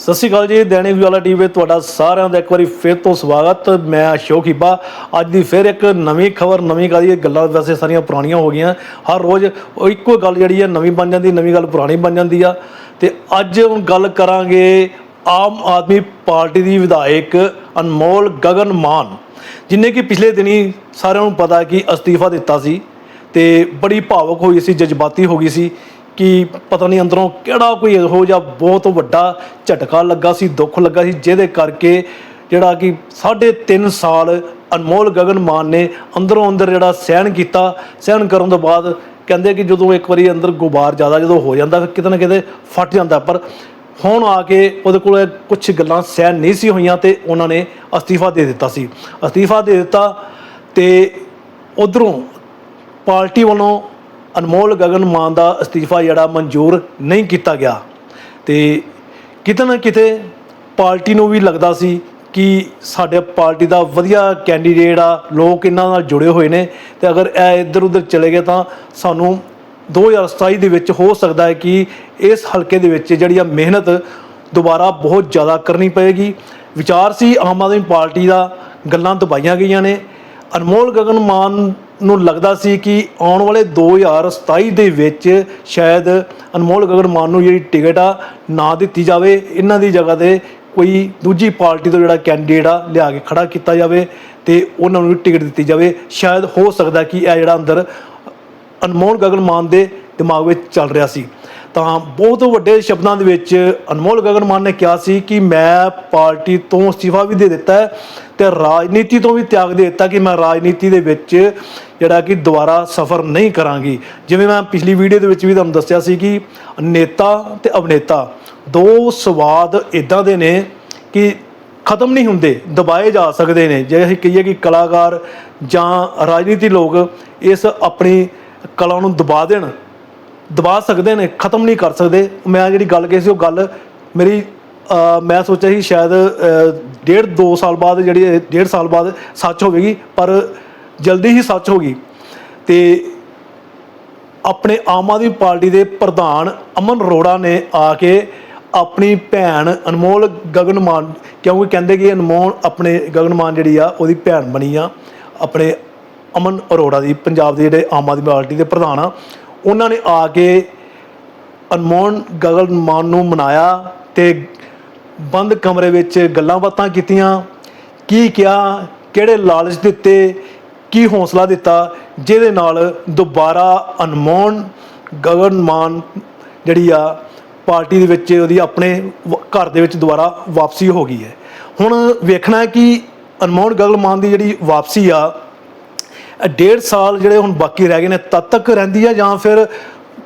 ਸਤਿ ਸ਼੍ਰੀ ਅਕਾਲ ਜੀ ਦੈਨਿਕ ਉਜਾਲਾ ਟੀਵੀ ਤੇ ਤੁਹਾਡਾ ਸਾਰਿਆਂ ਦਾ ਇੱਕ ਵਾਰੀ ਫਿਰ ਤੋਂ ਸਵਾਗਤ। ਮੈਂ ਅਸ਼ੋਕ ਹਿੱਬਾ। ਅੱਜ ਦੀ ਫਿਰ ਇੱਕ ਨਵੀਂ ਖਬਰ, ਨਵੀਂ ਗੱਲ, ਇਹ ਗੱਲਾਂ ਵੈਸੇ ਸਾਰੀਆਂ ਪੁਰਾਣੀਆਂ ਹੋ ਗਈਆਂ। ਹਰ ਰੋਜ਼ ਇੱਕੋ ਗੱਲ ਜਿਹੜੀ ਹੈ, ਨਵੀਂ ਬਣ ਜਾਂਦੀ, ਨਵੀਂ ਗੱਲ ਪੁਰਾਣੀ ਬਣ ਜਾਂਦੀ ਆ। ਤੇ ਅੱਜ ਹੁਣ ਗੱਲ ਕਰਾਂਗੇ ਆਮ ਆਦਮੀ ਪਾਰਟੀ ਦੀ ਵਿਧਾਇਕ ਅਨਮੋਲ ਗਗਨ ਮਾਨ, ਜਿਨੇ ਕਿ ਪਿਛਲੇ ਦਿਨੀ ਸਾਰਿਆਂ ਨੂੰ ਪਤਾ ਕਿ ਅਸਤੀਫਾ ਦਿੱਤਾ ਸੀ ਤੇ ਬੜੀ ਭਾਵਕ ਹੋਈ ਸੀ, ਜਜ਼ਬਾਤੀ ਹੋ ਗਈ ਸੀ। ਕਿ ਪਤਾ ਨਹੀਂ ਅੰਦਰੋਂ ਕਿਹੜਾ ਕੋਈ ਇਹੋ ਜਿਹਾ ਬਹੁਤ ਵੱਡਾ ਝਟਕਾ ਲੱਗਾ ਸੀ, ਦੁੱਖ ਲੱਗਾ ਸੀ, ਜਿਹਦੇ ਕਰਕੇ ਜਿਹੜਾ ਕਿ ਸਾਢੇ ਤਿੰਨ ਸਾਲ ਅਨਮੋਲ ਗਗਨ ਮਾਨ ਨੇ ਅੰਦਰੋਂ ਅੰਦਰ ਜਿਹੜਾ ਸਹਿਣ ਕੀਤਾ, ਸਹਿਣ ਕਰਨ ਤੋਂ ਬਾਅਦ ਕਹਿੰਦੇ ਕਿ ਜਦੋਂ ਇੱਕ ਵਾਰੀ ਅੰਦਰ ਗੁਬਾਰ ਜ਼ਿਆਦਾ ਜਦੋਂ ਹੋ ਜਾਂਦਾ, ਫਿਰ ਕਿਤੇ ਨਾ ਕਿਤੇ ਫਟ ਜਾਂਦਾ। ਪਰ ਹੁਣ ਆ ਕੇ ਉਹਦੇ ਕੋਲ ਕੁਝ ਗੱਲਾਂ ਸਹਿਣ ਨਹੀਂ ਸੀ ਹੋਈਆਂ ਤੇ ਉਹਨਾਂ ਨੇ ਅਸਤੀਫਾ ਦੇ ਦਿੱਤਾ ਸੀ। ਅਸਤੀਫਾ ਦੇ ਦਿੱਤਾ ਤੇ ਉਧਰੋਂ ਪਾਰਟੀ ਵੱਲੋਂ ਅਨਮੋਲ ਗਗਨ ਮਾਨ ਦਾ ਅਸਤੀਫਾ ਜਿਹੜਾ ਮਨਜ਼ੂਰ ਨਹੀਂ ਕੀਤਾ ਗਿਆ। ਤੇ ਕਿਤੇ ਨਾ ਕਿਤੇ ਪਾਰਟੀ ਨੂੰ ਵੀ ਲੱਗਦਾ ਸੀ ਕਿ ਸਾਡੇ ਪਾਰਟੀ ਦਾ ਵਧੀਆ ਕੈਂਡੀਡੇਟ ਆ, ਲੋਕ ਇਹਨਾਂ ਨਾਲ ਜੁੜੇ ਹੋਏ ਨੇ ਤੇ ਅਗਰ ਇਹ ਇੱਧਰ ਉੱਧਰ ਚਲੇ ਗਏ ਤਾਂ ਸਾਨੂੰ 2027 ਦੇ ਵਿੱਚ ਹੋ ਸਕਦਾ ਹੈ ਕਿ ਇਸ ਹਲਕੇ ਦੇ ਵਿੱਚ ਜਿਹੜੀ ਆ ਮਿਹਨਤ ਦੁਬਾਰਾ ਬਹੁਤ ਜ਼ਿਆਦਾ ਕਰਨੀ ਪਏਗੀ। ਵਿਚਾਰ ਸੀ ਆਮ ਆਦਮੀ ਪਾਰਟੀ ਦਾ ਗੱਲਾਂ ਦਬਾਈਆਂ ਗਈਆਂ ਨੇ। ਅਨਮੋਲ ਗਗਨ ਮਾਨ ਨੂੰ ਲੱਗਦਾ ਸੀ ਕਿ ਆਉਣ ਵਾਲੇ 2027 ਦੇ ਵਿੱਚ ਸ਼ਾਇਦ ਅਨਮੋਲ ਗਗਨ ਮਾਨ ਨੂੰ ਜਿਹੜੀ ਟਿਕਟ ਆ ਨਾ ਦਿੱਤੀ ਜਾਵੇ। ਇਹਨਾਂ ਦੀ ਜਗ੍ਹਾ ਤੇ ਕੋਈ ਦੂਜੀ ਪਾਰਟੀ ਤੋਂ ਜਿਹੜਾ ਕੈਂਡੀਡੇਟ ਆ ਲਿਆ ਕੇ ਖੜਾ ਕੀਤਾ ਜਾਵੇ ਤੇ ਉਹਨਾਂ ਨੂੰ ਟਿਕਟ ਦਿੱਤੀ ਜਾਵੇ। ਸ਼ਾਇਦ ਹੋ ਸਕਦਾ ਕਿ ਇਹ ਜਿਹੜਾ ਅੰਦਰ ਅਨਮੋਲ ਗਗਨ ਮਾਨ ਦੇ ਦਿਮਾਗ ਵਿੱਚ ਚੱਲ ਰਿਹਾ ਸੀ। ਤਾਂ ਬਹੁਤ ਵੱਡੇ ਸ਼ਬਦਾਂ ਦੇ ਵਿੱਚ ਅਨਮੋਲ ਗਗਨ ਮਾਨ ਨੇ ਕਿਹਾ ਸੀ ਕਿ ਮੈਂ ਪਾਰਟੀ ਤੋਂ ਅਸਤੀਫਾ ਵੀ ਦੇ ਦਿੱਤਾ ਹੈ ਤੇ ਰਾਜਨੀਤੀ ਤੋਂ ਵੀ ਤਿਆਗ ਦੇ ਦਿੱਤਾ ਕਿ ਮੈਂ ਰਾਜਨੀਤੀ ਦੇ ਵਿੱਚ ਜਿਹੜਾ ਕਿ ਦੁਬਾਰਾ ਸਫ਼ਰ ਨਹੀਂ ਕਰਾਂਗੀ। ਜਿਵੇਂ ਮੈਂ ਪਿਛਲੀ ਵੀਡੀਓ ਦੇ ਵਿੱਚ ਵੀ ਤੁਹਾਨੂੰ ਦੱਸਿਆ ਸੀ ਕਿ ਨੇਤਾ ਤੇ ਅਭਿਨੇਤਾ ਦੋ ਸਵਾਦ ਇਦਾਂ ਦੇ ਨੇ ਕਿ ਖਤਮ ਨਹੀਂ ਹੁੰਦੇ, ਦਬਾਏ ਜਾ ਸਕਦੇ ਨੇ। ਜੇ ਅਸੀਂ ਕਹੀਏ ਕਿ ਕਲਾਕਾਰ ਜਾਂ ਰਾਜਨੀਤੀ ਲੋਕ ਇਸ ਆਪਣੀ ਕਲਾ ਨੂੰ ਦਬਾ ਦੇਣ, ਦਬਾ ਸਕਦੇ ਨੇ, ਖਤਮ ਨਹੀਂ ਕਰ ਸਕਦੇ। ਮੈਂ ਜਿਹੜੀ ਗੱਲ ਕਹੀ ਸੀ ਉਹ ਗੱਲ ਮੇਰੀ ਮੈਂ ਸੋਚਿਆ ਸੀ ਸ਼ਾਇਦ ਡੇਢ ਦੋ ਸਾਲ ਬਾਅਦ ਜਿਹੜੀ, ਡੇਢ ਸਾਲ ਬਾਅਦ ਸੱਚ ਹੋਵੇਗੀ, ਪਰ ਜਲਦੀ ਹੀ ਸੱਚ ਹੋ ਗਈ। ਤੇ ਆਪਣੇ ਆਮ ਆਦਮੀ ਪਾਰਟੀ ਦੇ ਪ੍ਰਧਾਨ ਅਮਨ ਅਰੋੜਾ ਨੇ ਆ ਕੇ ਆਪਣੀ ਭੈਣ ਅਨਮੋਲ ਗਗਨ ਮਾਨ ਕਿਉਂਕਿ ਕਹਿੰਦੇ ਕਿ ਅਨਮੋਲ ਆਪਣੇ ਗਗਨ ਮਾਨ ਜਿਹੜੀ ਆ, ਉਹਦੀ ਭੈਣ ਬਣੀ ਆ, ਆਪਣੇ ਅਮਨ ਅਰੋੜਾ ਦੀ, ਪੰਜਾਬ ਦੇ ਜਿਹੜੇ ਆਮ ਆਦਮੀ ਪਾਰਟੀ ਦੇ ਪ੍ਰਧਾਨ ਆ, ਉਹਨਾਂ ਨੇ ਆ ਕੇ ਅਨਮੋਲ ਗਗਨ ਮਾਨ ਨੂੰ ਮਨਾਇਆ ਤੇ ਬੰਦ ਕਮਰੇ ਵਿੱਚ ਗੱਲਾਂ ਬਾਤਾਂ ਕੀਤੀਆਂ, ਕੀ ਕਿਹਾ, ਕਿਹੜੇ ਲਾਲਚ ਦਿੱਤੇ ਕੀ ਹੌਸਲਾ ਦਿੱਤਾ, ਜਿਹਦੇ ਨਾਲ ਦੁਬਾਰਾ ਅਨਮੋਲ ਗਗਨ ਮਾਨ ਜਿਹੜੀ ਆ ਪਾਰਟੀ ਦੇ ਵਿੱਚ ਉਹਦੀ ਆਪਣੇ ਵ- ਘਰ ਦੇ ਵਿੱਚ ਦੁਬਾਰਾ ਵਾਪਸੀ ਹੋ ਗਈ ਹੈ। ਹੁਣ ਵੇਖਣਾ ਕਿ ਅਨਮੋਲ ਗਗਨ ਮਾਨ ਦੀ ਜਿਹੜੀ ਵਾਪਸੀ ਆ, ਇਹ ਡੇਢ ਸਾਲ ਜਿਹੜੇ ਹੁਣ ਬਾਕੀ ਰਹਿ ਗਏ ਨੇ, ਤਦ ਤੱਕ ਰਹਿੰਦੀ ਆ ਜਾਂ ਫਿਰ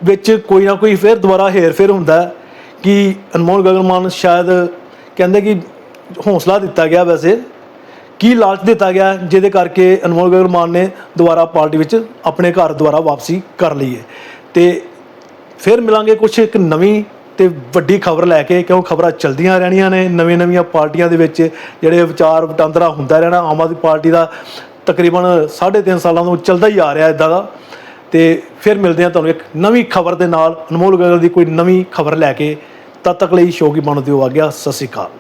ਵਿੱਚ ਕੋਈ ਨਾ ਕੋਈ ਫਿਰ ਦੁਬਾਰਾ ਹੇਰ ਫੇਰ ਹੁੰਦਾ ਕਿ ਅਨਮੋਲ ਗਗਨ ਮਾਨ ਸ਼ਾਇਦ ਕਹਿੰਦੇ ਕਿ ਹੌਸਲਾ ਦਿੱਤਾ ਗਿਆ ਵੈਸੇ। ਕੀ ਲਾਲਚ ਦਿੱਤਾ ਗਿਆ ਜਿਹਦੇ ਕਰਕੇ ਅਨਮੋਲ ਗਗਨ ਮਾਨ ਨੇ ਦੁਬਾਰਾ ਪਾਰਟੀ ਵਿੱਚ ਆਪਣੇ ਘਰ ਦੁਬਾਰਾ ਵਾਪਸੀ ਕਰ ਲਈ ਹੈ। ਤੇ ਫਿਰ ਮਿਲਾਂਗੇ ਕੁਝ ਇੱਕ ਨਵੀਂ ਤੇ ਵੱਡੀ ਖਬਰ ਲੈ ਕੇ, ਕਿਉਂ ਖਬਰਾਂ ਚਲਦੀਆਂ ਰਹਿਣੀਆਂ ਨੇ ਨਵੀਆਂ ਨਵੀਆਂ ਪਾਰਟੀਆਂ ਦੇ ਵਿੱਚ ਜਿਹੜੇ ਵਿਚਾਰ ਵਟਾਂਦਰਾ ਹੁੰਦਾ ਰਹਿਣਾ, ਆਮ ਆਦਮੀ ਪਾਰਟੀ ਦਾ ਤਕਰੀਬਨ 3.5 ਸਾਲਾਂ ਤੋਂ ਚੱਲਦਾ ਹੀ ਆ ਰਿਹਾ ਇਦਾਂ ਦਾ। ਤੇ ਫਿਰ ਮਿਲਦੇ ਹਾਂ ਤੁਹਾਨੂੰ ਇੱਕ ਨਵੀਂ ਖਬਰ ਦੇ ਨਾਲ। ਅਨਮੋਲ ਗਗਨ ਦੀ ਕੋਈ ਨਵੀਂ ਖਬਰ ਲੈ ਕੇ ਤਦ ਤੱਕ ਲਈ ਸ਼ੋਗੀ ਬਣ ਦਿਓ ਆ ਗਿਆ। ਸਤਿ ਸ਼੍ਰੀ ਅਕਾਲ।